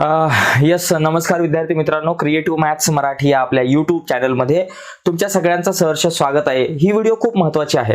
Yes नमस्कार विद्यार्थी मित्रांनो. क्रिएटिव्ह मॅथ्स मराठी या आपल्या यूट्यूब चॅनलमध्ये तुमच्या सगळ्यांचं सहर्ष स्वागत आहे. ही व्हिडिओ खूप महत्त्वाची आहे.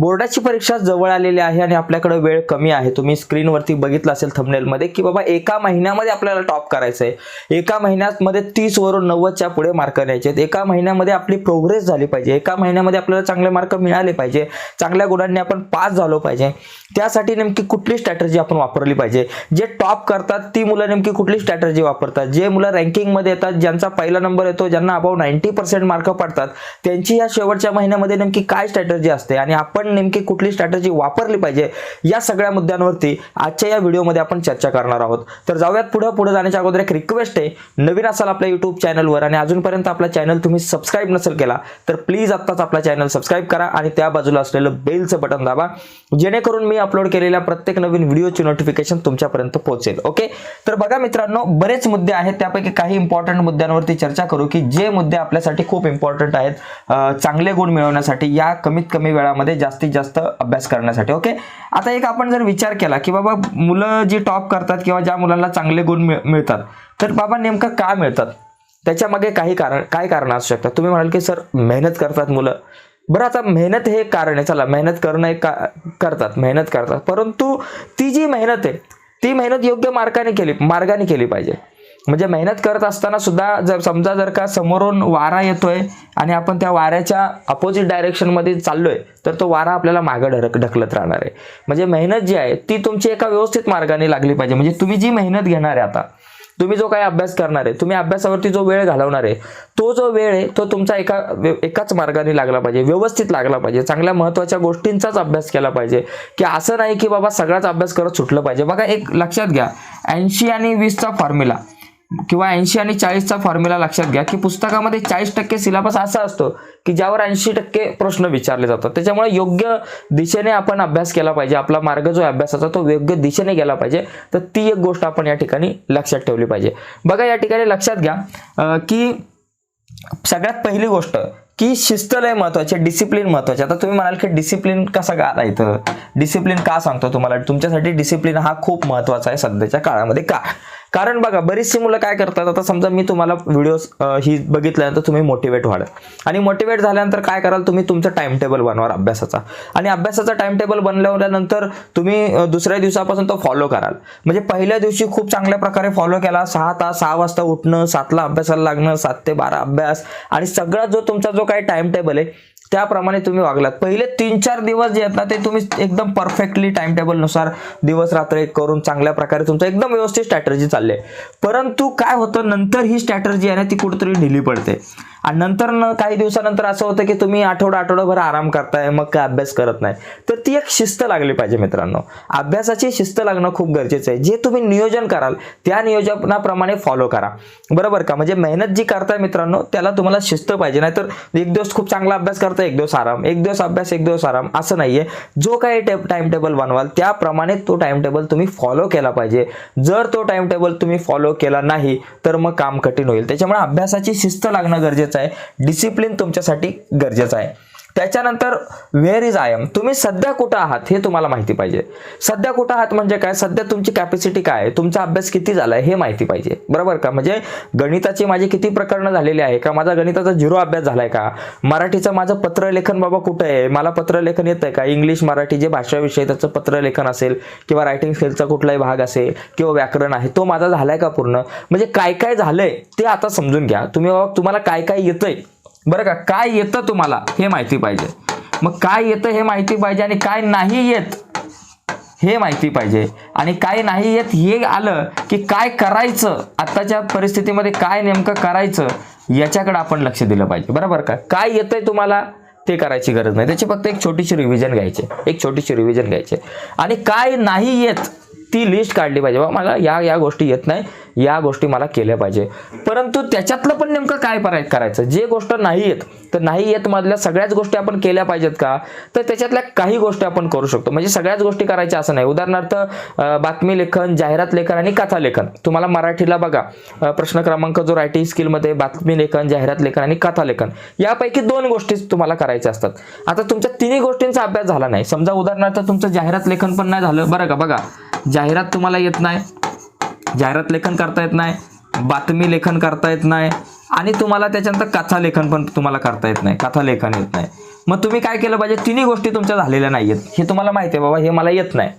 बोर्डाची परीक्षा जवळ आलेली आहे आणि आपल्याकडे वेळ कमी आहे. तुम्ही स्क्रीनवरती बघितलं असेल थंबनेलमध्ये की बाबा एका महिन्यामध्ये आपल्याला टॉप करायचं आहे एका महिन्यामध्ये तीस वरून नव्वदच्या पुढे मार्क न्यायचे आहेत. एका महिन्यामध्ये आपली प्रोग्रेस झाली पाहिजे. एका महिन्यामध्ये आपल्याला चांगले मार्क मिळाले पाहिजे. चांगल्या गुणांनी आपण पास झालो पाहिजे. त्यासाठी नेमकी कुठली स्ट्रॅटर्जी आपण वापरली पाहिजे? जे टॉप करतात ती मुलं नेमकी कुठली स्ट्रॅटर्जी वापरतात. जे मुलं रँकिंगमध्ये येतात ज्यांचा पहिला नंबर येतो ज्यांना अबाव नाईन्टी पर्सेंट मार्क पडतात त्यांची या शेवटच्या महिन्यामध्ये नेमकी काय स्ट्रॅटर्जी असते आणि आपण नेमकी कुठली स्ट्रॅटर्जी वापरली पाहिजे या सगळ्या मुद्द्यांवरती आजच्या या व्हिडिओमध्ये आपण चर्चा करणार आहोत. तर जाऊयात पुढे. पुढे जाण्याच्या अगोदर एक रिक्वेस्ट आहे. नवीन असाल आपल्या युट्यूब चॅनलवर आणि अजूनपर्यंत आपला चॅनल तुम्ही सबस्क्राईब नसेल केला तर प्लीज आत्ताच आपला चॅनल सबस्क्राईब करा आणि त्या बाजूला असलेलं बेलचं बटन दाबा. जेणेकरून मी अपलोड केलेल्या प्रत्येक नवीन व्हिडिओची नोटिफिकेशन तुमच्यापर्यंत पोहोचेल. ओके तर बघा मित्र मित्रांनो बरेच मुद्दे आहेत. त्यापैकी काही इम्पॉर्टंट मुद्द्यांवरती चर्चा करू की जे मुद्दे आपल्यासाठी खूप इम्पॉर्टंट आहेत चांगले गुण मिळवण्यासाठी या कमीत कमी वेळामध्ये जास्तीत जास्त अभ्यास करण्यासाठी ओके आता एक आपण जर विचार केला की बाबा मुलं जी टॉप करतात किंवा ज्या मुलांना चांगले गुण मिळ- मिळतात तर बाबा नेमकं का मिळतात? त्याच्यामागे काही कारण काय कारण असू शकतात? तुम्ही म्हणाल की सर मेहनत करतात मुलं. बरं आता मेहनत हे कारण आहे. चला मेहनत करणं एक का करतात मेहनत करतात. परंतु ती जी मेहनत आहे ती मेहनत योग्य मार्गाने केली मार्गाने केली पाहिजे. म्हणजे मेहनत करत असताना सुद्धा जर समजा जर का समोरून वारा येतोय आणि आपण त्या वाऱ्याच्या अपोजिट डायरेक्शनमध्ये चाललोय तर तो वारा आपल्याला मागं ढरक ढकलत राहणार आहे. म्हणजे मेहनत जी आहे ती तुमची एका व्यवस्थित मार्गाने लागली पाहिजे. म्हणजे तुम्ही जी मेहनत घेणार आहे आता तुम्ही जो काही अभ्यास करणार आहे तुम्ही अभ्यासावरती जो वेळ घालवणार आहे तो जो वेळ आहे तो तुमचा एका एकाच मार्गाने लागला पाहिजे व्यवस्थित लागला पाहिजे. चांगल्या महत्त्वाच्या गोष्टींचाच अभ्यास केला पाहिजे. की असं नाही की बाबा सगळाच अभ्यास करत सुटलं पाहिजे. बघा एक लक्षात घ्या. ऐंशी आणि वीसचा फॉर्म्युला किंवा ऐंशी आणि चाळीसचा फॉर्म्युला लक्षात घ्या की पुस्तकामध्ये चाळीस टक्के सिलेबस असा असतो की ज्यावर ऐंशी टक्के प्रश्न विचारले जातात. त्याच्यामुळे योग्य दिशेने आपण अभ्यास केला पाहिजे. आपला मार्ग जो अभ्यासाचा तो योग्य दिशेने गेला पाहिजे. तर ती एक गोष्ट आपण या ठिकाणी लक्षात ठेवली पाहिजे. बघा या ठिकाणी लक्षात घ्या की सगळ्यात पहिली गोष्ट की शिस्त लय महत्वाची डिसिप्लिन महत्वाची. आता तुम्ही म्हणाल की डिसिप्लिन कसा का आला डिसिप्लिन का सांगतो तुम्हाला? तुमच्यासाठी डिसिप्लिन हा खूप महत्त्वाचा आहे सध्याच्या काळामध्ये का? कारण बघा बरीचशी मुलं काय करतात आता समजा मी तुम्हाला व्हिडिओ ही बघितल्यानंतर तुम्ही मोटिवेट व्हाल. आणि मोटिवेट झाल्यानंतर काय कराल तुम्ही? तुमचं टाइम टेबल बनवाल अभ्यासाचा. आणि अभ्यासाचा टाइम टेबल बनवल्यानंतर तुम्ही दुसऱ्या दिवसापासून तो फॉलो कराल. म्हणजे पहिल्या दिवशी खूप चांगल्या प्रकारे फॉलो केला. सहा तास सहा वाजता उठणं सातला अभ्यासाला लागणं सात ते बारा अभ्यास. आणि सगळा जो तुमचा जो काही टाइम टेबल आहे त्याप्रमाणे तुम्ही वागलात. पहिले तीन चार दिवस जे आहेत ना ते तुम्ही एकदम परफेक्टली टाइम टेबलनुसार दिवस रात्र एक करून चांगल्या प्रकारे तुमचं एकदम व्यवस्थित स्ट्रॅटर्जी चालली परंतु काय होतं नंतर ही स्ट्रॅटर्जी आहे ना ती कुठेतरी ढिली पडते. आणि नंतर न काही दिवसानंतर असं होतं की तुम्ही आठवडा आठवडाभर आराम करताय मग काय अभ्यास करत नाही. तर ती एक शिस्त लागली पाहिजे मित्रांनो. अभ्यासाची शिस्त लागणं खूप गरजेचं आहे. जे तुम्ही नियोजन कराल त्या नियोजनाप्रमाणे फॉलो करा. बरोबर का? म्हणजे मेहनत जी करताय मित्रांनो त्याला तुम्हाला शिस्त पाहिजे. नाहीतर एक दिवस खूप चांगला अभ्यास करताय एक दिवस आराम एक दिवस अभ्यास एक दिवस आराम असं नाहीये. जो काही टाइम टेबल बनवाल त्याप्रमाणे तो टाइम टेबल तुम्ही फॉलो केला पाहिजे. जर तो टाइम टेबल तुम्ही फॉलो केला नाही तर मग काम कठीण होईल. त्याच्यामुळे अभ्यासाची शिस्त लागणं गरजेचं आहे. डिसिप्लिन तुमच्यासाठी गरजेचं आहे. त्याच्यानंतर व्हेअर इज आय एम तुम्ही सध्या कुठं आहात हे तुम्हाला माहिती पाहिजे. सध्या कुठं आहात म्हणजे काय? सध्या तुमची कॅपॅसिटी काय आहे? तुमचा अभ्यास किती झाला आहे हे माहिती पाहिजे. बरोबर का? म्हणजे गणिताची माझी किती प्रकरणं झालेली आहे का? माझा गणिताचा झिरो अभ्यास झाला आहे का? मराठीचं माझं पत्रलेखन बाबा कुठं आहे? मला पत्रलेखन येतं आहे का? इंग्लिश मराठी जे भाषाविषयी त्याचं पत्रलेखन असेल किंवा रायटिंग स्किलचा कुठलाही भाग असेल किंवा व्याकरण आहे तो माझा झाला आहे का पूर्ण? म्हणजे काय काय झालंय ते आता समजून घ्या. तुम्ही बाबा तुम्हाला काय काय येतंय बरं का? काय येतं तुम्हाला हे माहिती पाहिजे. मग काय येतं हे माहिती पाहिजे आणि काय नाही येत हे माहिती पाहिजे. आणि काय नाही येत हे आलं की काय करायचं आत्ताच्या परिस्थितीमध्ये काय नेमकं करायचं याच्याकडे आपण लक्ष दिलं पाहिजे. बरोबर का? काय येतंय तुम्हाला ते करायची गरज नाही. त्याची फक्त एक छोटीशी रिव्हिजन घ्यायची. एक छोटीशी रिव्हिजन घ्यायची. आणि काय नाही येत ती लिस्ट काढली पाहिजे. बा मला या या गोष्टी येत नाही या गोष्टी मला केल्या पाहिजे. परंतु त्याच्यातलं पण नेमकं काय कराय करायचं? जे गोष्ट नाही येत तर नाही येत मधल्या सगळ्याच गोष्टी आपण केल्या पाहिजेत का? तर त्याच्यातल्या काही गोष्टी आपण करू शकतो. म्हणजे सगळ्याच गोष्टी करायच्या असं नाही. उदाहरणार्थ बातमी लेखन जाहिरात लेखन आणि कथा लेखन. तुम्हाला मराठीला बघा प्रश्न क्रमांक जो रायटिंग स्किलमध्ये बातमी लेखन जाहिरात लेखन आणि कथा लेखन. यापैकी दोन गोष्टी तुम्हाला करायच्या असतात. आता तुमच्या तिन्ही गोष्टींचा अभ्यास झाला नाही. समजा उदाहरणार्थ तुमचं जाहिरात लेखन पण नाही झालं. बरं का बघा. जाहिरात तुम्हाला येत नाही. जाहिरात लेखन करता येत नाही. बातमी लेखन करता येत नाही. आणि तुम्हाला त्याच्यानंतर कथा लेखन पण तुम्हाला करता येत नाही. कथा लेखन येत नाही. मग तुम्ही काय केलं पाहिजे? तिन्ही गोष्टी तुमच्या झालेल्या नाही आहेत हे तुम्हाला माहिती आहे बाबा. हे मला येत नाही.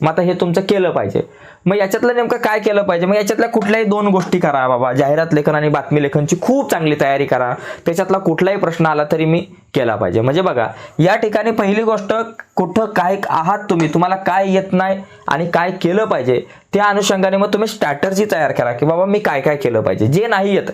मग आता हे तुमचं केलं पाहिजे. मग याच्यातलं नेमकं काय केलं पाहिजे? मग याच्यातल्या कुठल्याही दोन गोष्टी करा बाबा. जाहिरात लेखन आणि बातमी लेखनची खूप चांगली तयारी करा. त्याच्यातला कुठलाही प्रश्न आला तरी मी केला पाहिजे. म्हणजे बघा या ठिकाणी पहिली गोष्ट कुठं काय आहात तुम्ही? तुम्हाला काय येत नाही आणि काय केलं पाहिजे? त्या अनुषंगाने मग तुम्ही स्ट्रॅटर्जी तयार करा की बाबा मी काय काय केलं पाहिजे? जे नाही येत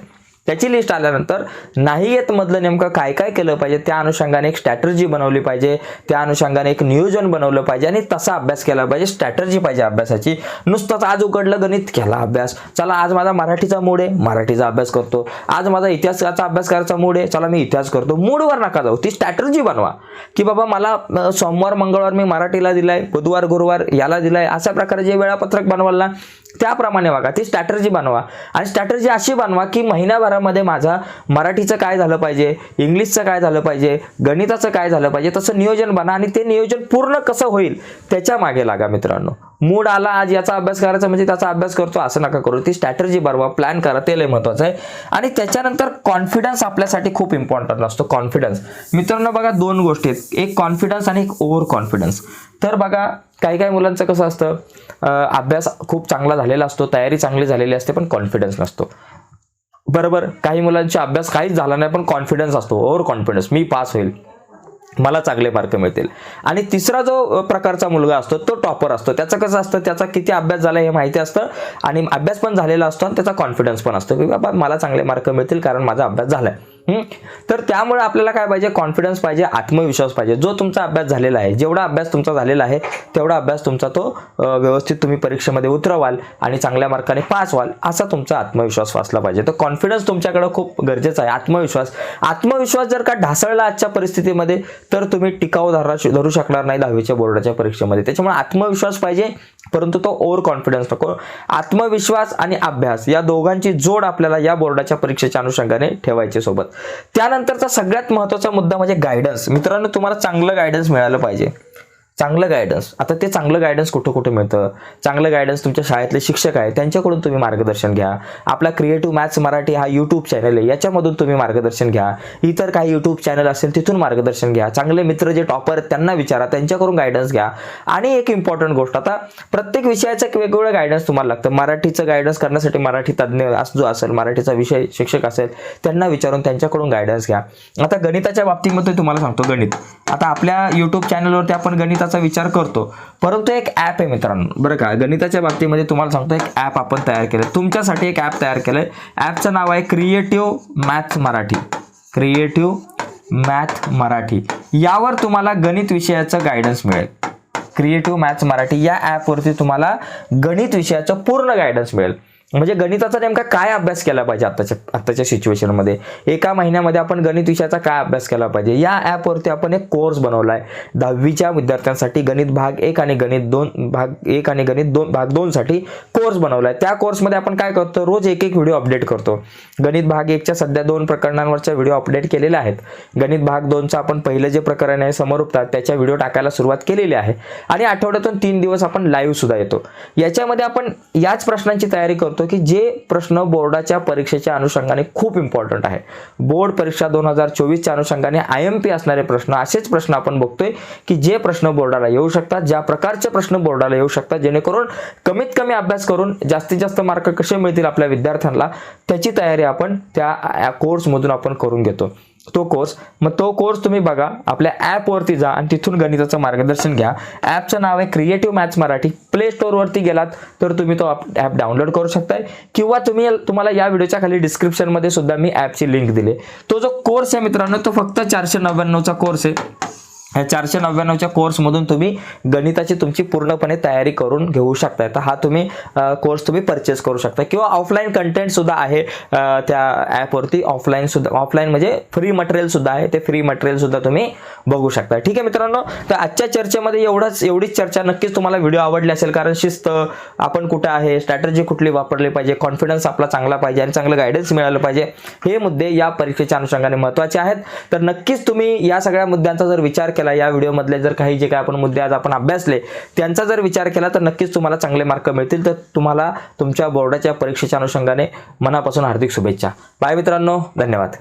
त्याची लिस्ट आल्यानंतर नाही येत मधलं नेमकं काय काय केलं पाहिजे त्या अनुषंगाने एक स्ट्रॅटर्जी बनवली पाहिजे त्या अनुषंगाने एक नियोजन बनवलं पाहिजे आणि तसा अभ्यास केला पाहिजे. स्ट्रॅटर्जी पाहिजे अभ्यासाची. नुसतंच आज उघडलं गणित केला अभ्यास. चला आज माझा मराठीचा मूड आहे मराठीचा अभ्यास करतो. आज माझा इतिहासाचा अभ्यास करायचा मूड आहे चला मी इतिहास करतो. मूडवर नका जाऊ. ती स्ट्रॅटर्जी बनवा. की बाबा मला सोमवार मंगळवार मी मराठीला दिलाय बुधवार गुरुवार याला दिलाय. अशा प्रकारे जे वेळापत्रक बनवायला ना त्याप्रमाणे बघा ती स्ट्रॅटर्जी बनवा. आणि स्ट्रॅटर्जी अशी बनवा की महिन्याभरामध्ये माझा मराठीचं काय झालं पाहिजे इंग्लिशचं काय झालं पाहिजे गणिताचं काय झालं पाहिजे तसं नियोजन बना आणि ते नियोजन पूर्ण कसं होईल त्याच्यामागे लागा मित्रांनो. मूड आला आज याचा अभ्यास करायचा म्हणजे त्याचा अभ्यास करतो असं नका करू. ती स्ट्रॅटर्जी बरोबर प्लॅन करा ते लय महत्वाचं आहे. आणि त्याच्यानंतर कॉन्फिडन्स आपल्यासाठी खूप इम्पॉर्टंट असतो कॉन्फिडन्स मित्रांनो बघा दोन गोष्टी आहेत. एक कॉन्फिडन्स आणि एक ओव्हर कॉन्फिडन्स तर बघा काही काही मुलांचं कसं असतं अभ्यास खूप चांगला झालेला असतो तयारी चांगली झालेली असते पण कॉन्फिडन्स नसतो. बरोबर? काही मुलांचा अभ्यास काहीच झाला नाही पण कॉन्फिडन्स असतो. ओव्हर कॉन्फिडन्स मी पास होईल. मला चांगले मार्क मिळतील. आणि तिसरा जो प्रकारचा मुलगा असतो तो टॉपर असतो. त्याचं कसं असतं त्याचा किती अभ्यास झाला हे माहिती असतं आणि अभ्यास पण झालेला असतो आणि त्याचा कॉन्फिडन्स पण असतो. की बाबा मला चांगले मार्क मिळतील कारण माझा अभ्यास झाला आहे तर त्यामुळे आपल्याला काय पाहिजे? कॉन्फिडन्स पाहिजे आत्मविश्वास पाहिजे. जो तुमचा अभ्यास झालेला आहे जेवढा अभ्यास तुमचा झालेला आहे तेवढा अभ्यास तुमचा तो व्यवस्थित तुम्ही परीक्षेमध्ये उतरवाल आणि चांगल्या मार्काने पास व्हाल असा तुमचा आत्मविश्वास वाचला पाहिजे. तर कॉन्फिडन्स तुमच्याकडे खूप गरजेचा आहे आत्मविश्वास. आत्मविश्वास जर का ढासळला आजच्या परिस्थितीमध्ये तर तुम्ही टिकाऊ धरा धरू शकणार नाही दहावीच्या बोर्डाच्या परीक्षेमध्ये. त्याच्यामुळे आत्मविश्वास पाहिजे परंतु तो ओव्हर कॉन्फिडन्स नको. आत्मविश्वास आणि अभ्यास या दोघांची जोड आपल्याला या बोर्डाच्या परीक्षेच्या अनुषंगाने ठेवायची सोबत. त्यानंतरचा सगळ्यात महत्त्वाचा मुद्दा म्हणजे गायडन्स मित्रांनो तुम्हाला चांगलं गायडन्स मिळालं पाहिजे. चांगलं गायडन्स आता ते चांगलं गायडन्स कुठं कुठं मिळतं? चांगलं गायडन्स तुमच्या शाळेतले शिक्षक आहे त्यांच्याकडून तुम्ही मार्गदर्शन घ्या. आपला क्रिएटिव्ह मॅथ्स मराठी हा यूट्यूब चॅनल आहे याच्यामधून तुम्ही मार्गदर्शन घ्या. इतर काही यूट्यूब चॅनल असेल तिथून मार्गदर्शन घ्या. चांगले मित्र जे टॉपर आहेत त्यांना विचारा त्यांच्याकडून गायडन्स घ्या. आणि एक इम्पॉर्टंट गोष्ट आता प्रत्येक विषयाचं एक वेगवेगळं गायडन्स तुम्हाला लागतं. मराठीचं गायडन्स करण्यासाठी मराठी तज्ज्ञ अस- जो असेल मराठीचा विषय शिक्षक असेल त्यांना विचारून त्यांच्याकडून गायडन्स घ्या. आता गणिताच्या बाबतीमध्ये तुम्हाला सांगतो गणित. आता आपल्या यूट्यूब चॅनलवरती आपण गणिताचं विचार करतो. परंतु एक ॲप आहे मित्रांनो. बरं का? गणिताच्या बाबतीमध्ये तुम्हाला सांगतो एक ॲप आपण तयार केलं तुमच्यासाठी एक ॲप तयार केलंय. ॲपचं नाव आहे creative maths Marathi creative math Marathi यावर तुम्हाला गणित विषयाचं गायडन्स मिळेल. क्रिएटिव्ह मॅथ्स मराठी या ॲपवरती तुम्हाला गणित विषयाचं पूर्ण गायडन्स मिळेल. म्हणजे गणिताचा नेमका काय अभ्यास केला पाहिजे आताच्या आताच्या सिच्युएशनमध्ये एका महिन्यामध्ये आपण गणित विषयाचा काय अभ्यास केला पाहिजे? या ॲपवरती आपण एक कोर्स बनवला आहे दहावीच्या विद्यार्थ्यांसाठी गणित भाग एक आणि गणित दोन भाग एक आणि गणित दोन भाग दोनसाठी कोर्स बनवला आहे त्या कोर्समध्ये आपण काय करतो? रोज एक एक व्हिडिओ अपडेट करतो. गणित भाग एकच्या सध्या दोन प्रकरणांवरच्या व्हिडिओ अपडेट केलेल्या आहेत. गणित भाग दोनचं आपण पहिलं जे प्रकरण आहे समरूपतात त्याच्या व्हिडिओ टाकायला सुरुवात केलेली आहे. आणि आठवड्यातून तीन दिवस आपण लाईव्हसुद्धा येतो. याच्यामध्ये आपण याच प्रश्नांची तयारी करतो. की जे प्रश्न बोर्डाच्या परीक्षेच्या अनुषंगाने खूप इम्पॉर्टंट आहे. बोर्ड परीक्षा दोन हजार चोवीसच्या अनुषंगाने आय एम पी असणारे प्रश्न असेच प्रश्न आपण बघतोय की जे प्रश्न बोर्डाला येऊ शकतात ज्या प्रकारचे प्रश्न बोर्डाला येऊ शकतात जेणेकरून कमीत कमी अभ्यास करून जास्तीत जास्त मार्क कसे मिळतील आपल्या विद्यार्थ्यांना त्याची तयारी आपण त्या कोर्समधून आपण करून घेतो. तो कोर्स मग तो कोर्स तुम्ही बघा आपल्या ॲपवरती जा आणि तिथून गणिताचं मार्गदर्शन घ्या. ॲपचं नाव आहे क्रिएटिव्ह मॅथ्स मराठी. प्ले स्टोअरवरती गेलात तर तुम्ही तो ॲप डाउनलोड करू शकताय. किंवा तुम्ही तुम्हाला या व्हिडिओच्या खाली डिस्क्रिप्शनमध्ये सुद्धा मी ॲपची लिंक दिली. तो जो कोर्स आहे मित्रांनो तो फक्त चारशे नव्याण्णवचा कोर्स आहे. ह्या चारशे नव्याण्णवच्या कोर्समधून तुम्ही गणिताची तुमची पूर्णपणे तयारी करून घेऊ शकताय. तर हा तुम्ही कोर्स तुम्ही परचेस करू शकता किंवा ऑफलाईन कंटेंट सुद्धा आहे त्या ॲपवरती ऑफलाईन सुद्धा ऑफलाईन म्हणजे फ्री मटेरियल सुद्धा आहे. ते फ्री मटेरियल सुद्धा तुम्ही बघू शकता ठीक आहे मित्रांनो? तर आजच्या चर्चेमध्ये एवढंच एवढीच चर्चा नक्कीच तुम्हाला व्हिडिओ आवडली असेल. कारण शिस्त आपण कुठे आहे स्ट्रॅटर्जी कुठली वापरली पाहिजे कॉन्फिडन्स आपला चांगला पाहिजे आणि चांगलं गायडन्स मिळालं पाहिजे हे मुद्दे या परीक्षेच्या अनुषंगाने महत्त्वाचे आहेत. तर नक्कीच तुम्ही या सगळ्या मुद्द्यांचा जर विचार केला केला या व्हिडिओमधले जर काही जे काय आपण मुद्दे आज आपण अभ्यासले त्यांचा जर विचार केला तर नक्कीच तुम्हाला चांगले मार्क मिळतील. तर तुम्हाला तुमच्या बोर्डाच्या परीक्षेच्या अनुषंगाने मनापासून हार्दिक शुभेच्छा. बाय मित्रांनो धन्यवाद.